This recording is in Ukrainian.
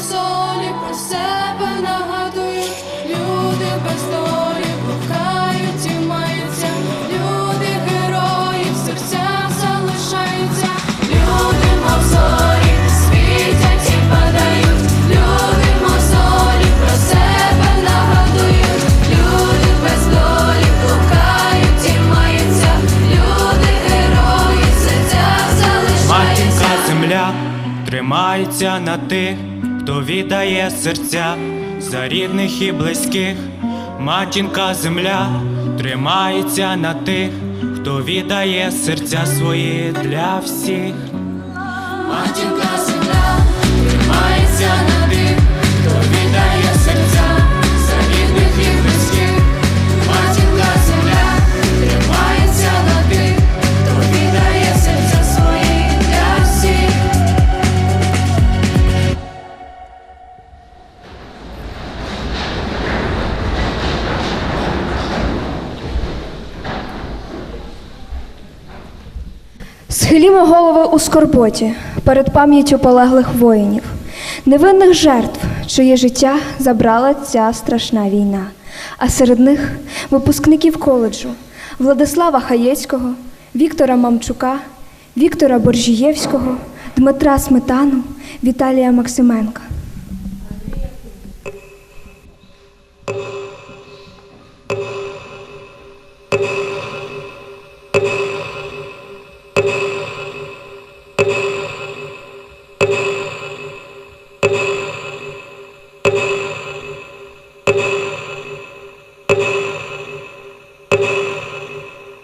солі про себе нагадую, люди без долі блукають і маються, люди герої в серцях залишаються, люди мов зорі світять і падають, люди мав зорі про себе нагадують, люди без долі блукають і маються, люди герої в серцях залишаються. Матінка земля тримається на тих хто віддає серця за рідних і близьких. Матінка земля тримається на тих, хто віддає серця свої для всіх. Матінка Схилімо голови у скорботі перед пам'яттю полеглих воїнів, невинних жертв, чиє життя забрала ця страшна війна. А серед них випускників коледжу Владислава Хаєцького, Віктора Мамчука, Віктора Боржієвського, Дмитра Сметану, Віталія Максименка.